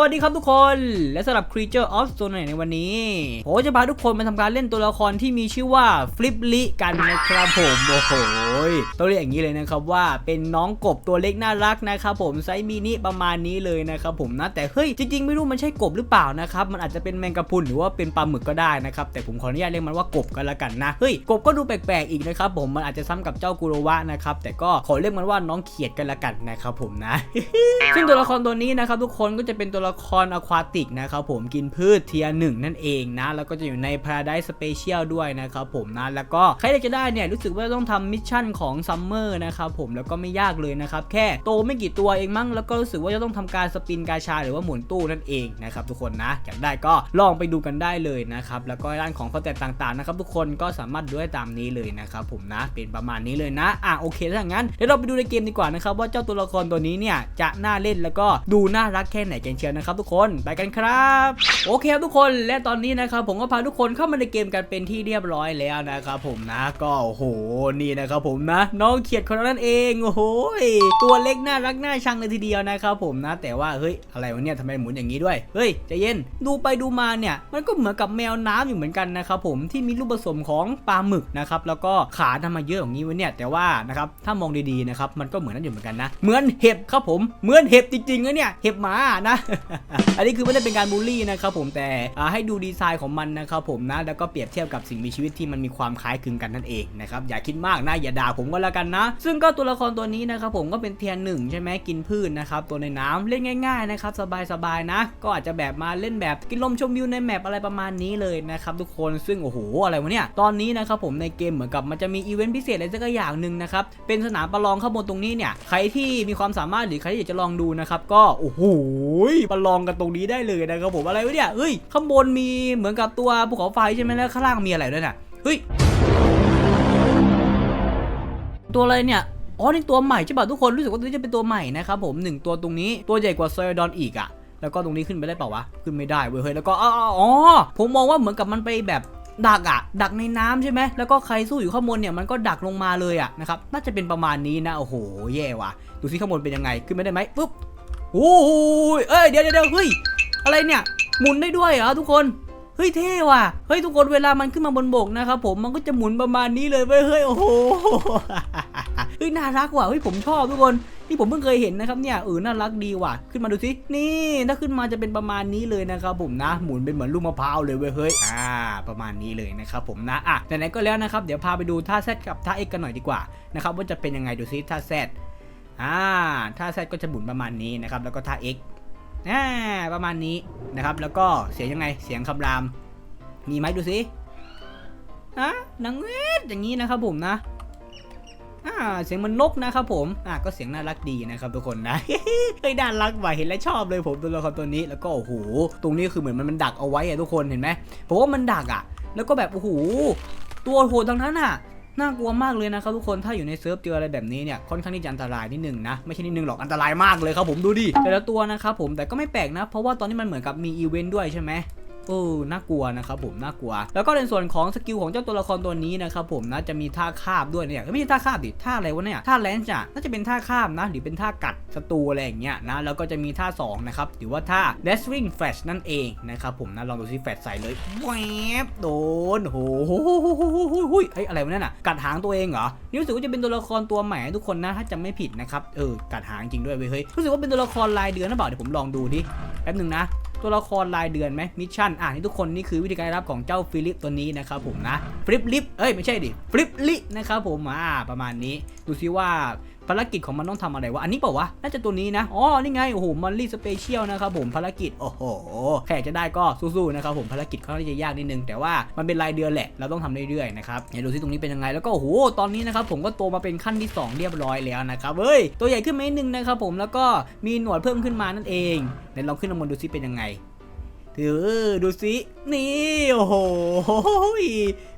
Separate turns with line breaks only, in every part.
วัสดีครับทุกคน และสำหรับ Creature of Stone ในวันนี้ ผมจะพาทุกคนมาทำการเล่นตัวละครที่มีชื่อว่าฟลิปลิกันนะครับผมโอ้โหต้องเรียกอย่างนี้เลยนะครับว่าเป็นน้องกบตัวเล็กน่ารักนะครับผมไซส์มินิประมาณนี้เลยนะครับผมนะแต่เฮ้ยจริงๆไม่รู้มันใช่กบหรือเปล่านะครับมันอาจจะเป็นแมงกะพรุนหรือว่าเป็นปลาหมึกก็ได้นะครับแต่ผมขออนุญาตเรียกมันว่ากบกันละกันนะเฮ้ยกบก็ดูแปลกๆอีกนะครับผมมันอาจจะซ้ำกับเจ้ากุโรวะนะครับแต่ก็ขอเรียกมันว่าน้องเขียดกันละกันนะครับผมนะซึ่งตัวละครตัวนี้นะครับทุกคนก็จะเป็นตัวละครอควาติกนะครับผมกินพืชเทียหนึ่งนั่นเองนะ แล้วก็จะอยู่ใน Paradise Special ด้วยนะครับผมนะ แล้วก็ใครอยากจะได้เนี่ยรู้สึกว่าต้องทำมิชชั่นของซัมเมอร์นะครับผมแล้วก็ไม่ยากเลยนะครับ แค่โตไม่กี่ตัวเองมั้งแล้วก็รู้สึกว่าจะต้องทำการสปินกาชาหรือว่าหมุนตู้นั่นเองนะครับทุกคนนะอยากได้ก็ลองไปดูกันได้เลยนะครับแล้วก็ด้านของสเตตต่างๆนะครับทุกคนก็สามารถดูได้ตามนี้เลยนะครับผมนะเป็นประมาณนี้เลยนะอะโอเคถ้างั้นเดี๋ยวเราไปดูในเกมดีกว่านะครับว่าเจ้าตัวละครตัวนี้เนี่ยจะน่าเล่นแล้วก็ดูน่ารักแค่ไหนกันเชียวนะครับทุกคนไปกันครับโอเคครับทุกคนและตอนนี้นะครับผมก็พาทุกคนเข้ามาในเกมกันเป็นที่เรียบร้อยแล้วนะครับผมนะก็โอ้โหนี่นะครับผมนะ น้องเขียดคนนั้นเองโอ้โหตัวเล็กน่ารักน่าชังเลยทีเดียวนะครับผมนะ แต่ว่าเฮ้ยอะไรวะเนี่ยทำไมหมุนอย่างนี้ด้วยเฮ้ยใจเย็นดูไปดูมาเนี่ย มันก็เหมือนกับแมวน้ำอยู่เหมือนกันนะครับผมที่มีรูปผสมของปลาหมึกนะครับแล้วก็ขาทำมาเยอะอย่างนี้วะเนี่ยแต่ว่านะครับถ้ามองดีๆนะครับมันก็เหมือนนั่นอยู่เหมือนกันนะ เหมือนเห็บครับผมเหมือนเห็บจริงๆนะเนี่ยเห็บหมานะอันนี้คือไม่ได้เป็นการบูลลี่นะครับผมแต่ให้ดูดีไซน์ของมันนะครับผมนะ แล้วก็เปรียบเทียบกับสิ่งมีชีวิตที่มันมีความคล้ายคลึงกันนั่นเองนะครับอย่าคิดมากนะอย่าด่าผมก็แล้วกันนะ ซึ่งก็ตัวละครตัวนี้นะครับผมก็เป็นเทียนหนึ่งใช่ไหมกินพืชนะครับตัวในน้ำเล่นง่ายๆนะครับสบายๆนะ ก็อาจจะแบบมาเล่นแบบกินลมชมวิวในแมปอะไรประมาณนี้เลยนะครับทุกคนซึ่งโอ้โหอะไรวะเนี่ยตอนนี้นะครับผมในเกมเหมือนกับมันจะมีอีเวนต์พิเศษอะไรสักอย่างหนึ่งนะครับเป็นสนามประลองข้างบนตรงนี้เนี่ยใครที่มีความสามารถหรือใครที่อยากจะลองดูนะครับก็โอ้โหประลองกันตรงนี้ได้เลยนะครับผมอะไรวะเนี่ยเฮ้ยข้างบนมีเหมือนกับตัวภูเขาไฟใช่ไหมแล้วข้างล่างมีอะไรด้วยน่ะเฮ้ยตัวอะไรเนี่ยอ๋อนี่ตัวใหม่ใช่ป่ะทุกคนรู้สึกว่าตัวนี้จะเป็นตัวใหม่นะครับผมหนึ่งตัวตรงนี้ตัวใหญ่กว่าเซอร์ดอนอีกอะแล้วก็ตรงนี้ขึ้นไปได้เปล่าวะขึ้นไม่ได้เว้ยเฮ้ยแล้วก็อ๋อผมมองว่าเหมือนกับมันไปแบบดักอะดักในน้ำใช่ไหมแล้วก็ใครสู้อยู่ข้างบนเนี่ยมันก็ดักลงมาเลยอะนะครับน่าจะเป็นประมาณนี้นะโอ้โหแย่ว่ะดูซิข้างบนเป็นยังไงขึ้นไม่ได้ไหมปุ๊บ โอ้โหเอ้ยเดี๋ยวเดี๋ยวเฮ้ยอะไรเนี่ยหมุนได้ด้วยเหรอทุกคนเฮ้ยเท่ว่ะเฮ้ยทุกคนเวลามันขึ้นมาบนบกนะครับผมมันก็จะหมุนประมาณนี้เลยเว้ยเฮ้ยโอ้โหเฮ้ยน่ารักว่ะเฮ้ยผมชอบทุกคนนี่ผมเพิ่งเคยเห็นนะครับเนี่ยเออน่ารักดีว่ะขึ้นมาดูสินี่ถ้าขึ้นมาจะเป็นประมาณนี้เลยนะครับผมนะ หมุนเป็นเหมือนลูกมะพร้าวเลยเว้ยเฮ้ยอ่า ประมาณนี้เลยนะครับผมนะอะไหนๆก็แล้วนะครับเดี๋ยวพาไปดูท่าแซดกับท่าเอ็กกันหน่อยดีกว่านะครับว่าจะเป็นยังไงดูสิท่าแซด อ่าท่าแซดก็จะหมุนประมาณนี้นะครับ แล้วก็ท่าเอ็กอ่าประมาณนี้นะครับ แล้วก็เสียงยังไง เสียงคำราม มีไหมดูสิอะนังเวทอย่างนี้นะครับผมนะอ่าเสียงมันนกนะครับผมอ่าก็เสียงน่ารักดีนะครับทุกคนนะเฮ้ยน่ารักว่ะเห็นแล้วชอบเลยผมตัวละครตัวนี้แล้วก็โอ้โหตรงนี้คือเหมือนมันมันดักเอาไว้อะทุกคนเห็นไหมผมว่ามันดักอะแล้วก็แบบโอ้โหตัวโหดทั้งนั้นอะ น่ากลัวมากเลยนะครับทุกคนถ้าอยู่ในเซิร์ฟเจออะไรแบบนี้เนี่ยค่อนข้างที่จะอันตรายนิดนึงนะไม่ใช่นิดนึงหรอกอันตรายมากเลยครับผมดูดิแต่ละตัวนะครับผมแต่ก็ไม่แปลกนะ เพราะว่าตอนนี้มันเหมือนกับมีอีเวนต์ด้วยใช่ไหม เออน่ากลัวนะครับผมน่ากลัว แล้วก็ในส่วนของสกิลของเจ้าตัวละครตัวนี้นะครับผมนะจะมีท่าคาบด้วยเนี่ยไม่ใช่ท่าคาบดิท่าอะไรวะเนี่ยท่าแลนจ์อะน่าจะเป็นท่าคาบนะหรือเป็นท่ากัดศัตรูอะไรอย่างเงี้ยนะแล้วก็จะมีท่า2นะครับหรือว่าท่า Dazzling Flash นั่นเองนะครับผมนะลองดูซิแฟลชใส่เลยแวบโดนโหเฮ้ยอะไรวะเนี่ยน่ะกัดหางตัวเองเหรอนี่รู้สึกว่าจะเป็นตัวละครตัวใหม่ทุกคนนะถ้าจำไม่ผิดนะครับเออกัดหางจริงด้วยเว้ยเฮ้ยรู้สึกว่าเป็นตัวละครรายเดือนนะเปล่าเดี๋ยวผมลองดูดิแป๊บหนึ่งนะ ตัวละครรายเดือนไหมมิชชั่นอ่านี่ทุกคนนี่คือวิธีการรับของเจ้าฟิลิปตัวนี้นะครับผมนะฟลิปลิปเอ้ยไม่ใช่ดิฟลิปลินะครับผมอ่าประมาณนี้ดูซิว่า ภารกิจของมันต้องทำอะไรวะ อันนี้เปล่าวะ น่าจะตัวนี้นะ อ๋อ นี่ไง โอ้โห มอลลี่สเปเชียลนะครับผม ภารกิจ โอ้โหใครอยากจะได้ก็สู้ๆนะครับผม ภารกิจเขาจะยากนิดนึง แต่ว่ามันเป็นรายเดือนแหละ เราต้องทำเรื่อยๆนะครับเดี๋ยวดูซิตรงนี้เป็นยังไง แล้วก็โอ้โห ตอนนี้นะครับผมก็โตมาเป็นขั้นที่ 2 เรียบร้อยแล้วนะครับ เฮ้ย ตัวใหญ่ขึ้นมานิดนึงนะครับผม แล้วก็มีหนวดเพิ่มขึ้นมานั่นเองเดี๋ยวลองขึ้นมาบนดูซิเป็นยังไงเออดูสิ นี่ โอ้โห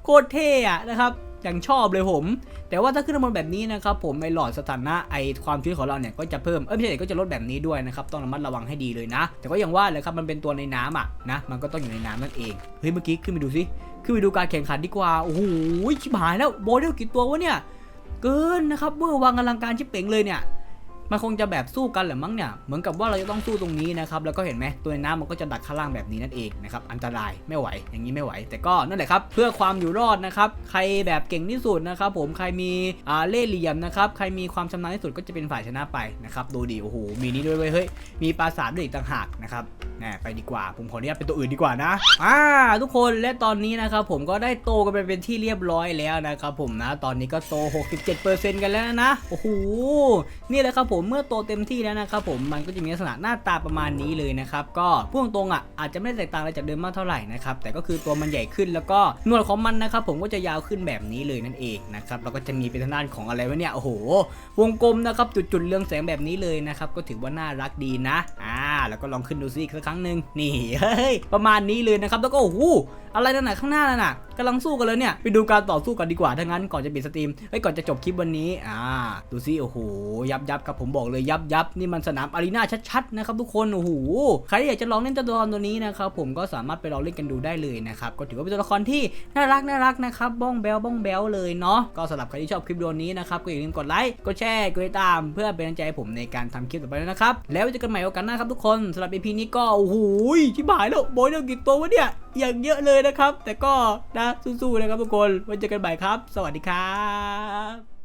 โคตรเท่อะนะครับ อย่างชอบเลยผม แต่ว่าถ้าขึ้นมาบนแบบนี้นะครับผมไอหลอดสถานะไอความชื้นของเราเนี่ยก็จะเพิ่มเอ้ยไม่ใช่ก็จะลดแบบนี้ด้วยนะครับต้องระมัดระวังให้ดีเลยนะ แต่ก็อย่างว่าเลยครับมันเป็นตัวในน้ำอะนะมันก็ต้องอยู่ในน้ำนั่นเองเฮ้ยเมื่อกี้ขึ้นไปดูสิขึ้นไปดูการแข่งขันดีกว่าโอ้โหชิบหายแล้วโบเดลกี่ตัววะเนี่ยเกินนะครับเมื่อวางอลังการชิบเป่งเลยเนี่ย มันคงจะแบบสู้กันแหละมั้งเนี่ยเหมือนกับว่าเราจะต้องสู้ตรงนี้นะครับแล้วก็เห็นไหมตัวน้ำมันก็จะดักข้างล่างแบบนี้นั่นเองนะครับอันตรายไม่ไหวอย่างนี้ไม่ไหว แต่ก็นั่นแหละครับเพื่อความอยู่รอดนะครับใครแบบเก่งที่สุดนะครับผมใครมีอ่าเล่ห์เหลี่ยมนะครับใครมีความชำนาญที่สุดก็จะเป็นฝ่ายชนะไปนะครับดูดิโอ้โหมีนี้ด้วยเว้ยเฮ้ยมีปราสาทด้วยอีกต่างหากนะครับแน่ไปดีกว่า ผมขออนุญาตเป็นตัวอื่นดีกว่านะอ่าทุกคนและตอนนี้นะครับผมก็ได้โตกันไปเป็นที่เรียบร้อยแล้วนะครับผมนะ ตอนนี้ก็โต 67%กันแล้วนะโอ้โหนี่แหละครับผมเมื่อโตเต็มที่แล้วนะครับผมมันก็จะมีลักษณะหน้าตาประมาณนี้เลยนะครับก็พ่วงตรงอะอาจจะไม่ได้แตกต่างอะไรจากเดิมมากเท่าไหร่นะครับแต่ก็คือตัวมันใหญ่ขึ้นแล้วก็หนวดของมันนะครับผมก็จะยาวขึ้นแบบนี้เลยนั่นเองนะครับแล้วก็จะมีเป็นทางด้านของอะไรวะเนี่ยโอ้โห วงกลมนะครับจุดๆเรืองแสงแบบนี้เลยนะครับก็ถือว่าน่ารักดีนะอ่า แล้วก็ลองขึ้นดูซิอีกสักครั้งหนึ่งนี่เฮ้ยประมาณนี้เลยนะครับแล้วก็โอ้โหอะไรนั่นน่ะข้างหน้านั่นน่ะกำลังสู้กันเลยเนี่ยไปดูการต่อสู้กันดีกว่าถ้างั้นก่อนจะปิดสตรีมเฮ้ยก่อนจะจบคลิปวันนี้อ่าดูซิโอ้โหยับยับครับผมบอกเลยยับยับนี่มันสนามอารีนาชัดๆนะครับทุกคนโอ้โหใครที่อยากจะลองเล่นตัวละครตัวนี้นะครับผมก็สามารถไปลองเล่นกันดูได้เลยนะครับก็ถือว่าเป็นตัวละครที่น่ารักน่ารักนะครับบ้องแบลบ้องแบลเลยเนาะก็สำหรับใครที่ชอบคลิปวิดีโอนี้นะครับก็อย่าลืมกดไลค์กดแชร์กดติดตาม เพื่อเป็นกำลังใจให้ผมในการทำคลิปต่อไปนะครับแล้วเจอกันใหม่โอกาสหน้าครับทุกคนสำหรับ EP นี้ก็โอ้โหชิบหายแล้วโบยเรื่องกี่ตัววะเนี่ยอย่างเยอะเลยนะครับ แต่ก็นะสู้ๆนะครับทุกคนไว้เจอกันใหม่ครับ สวัสดีครับ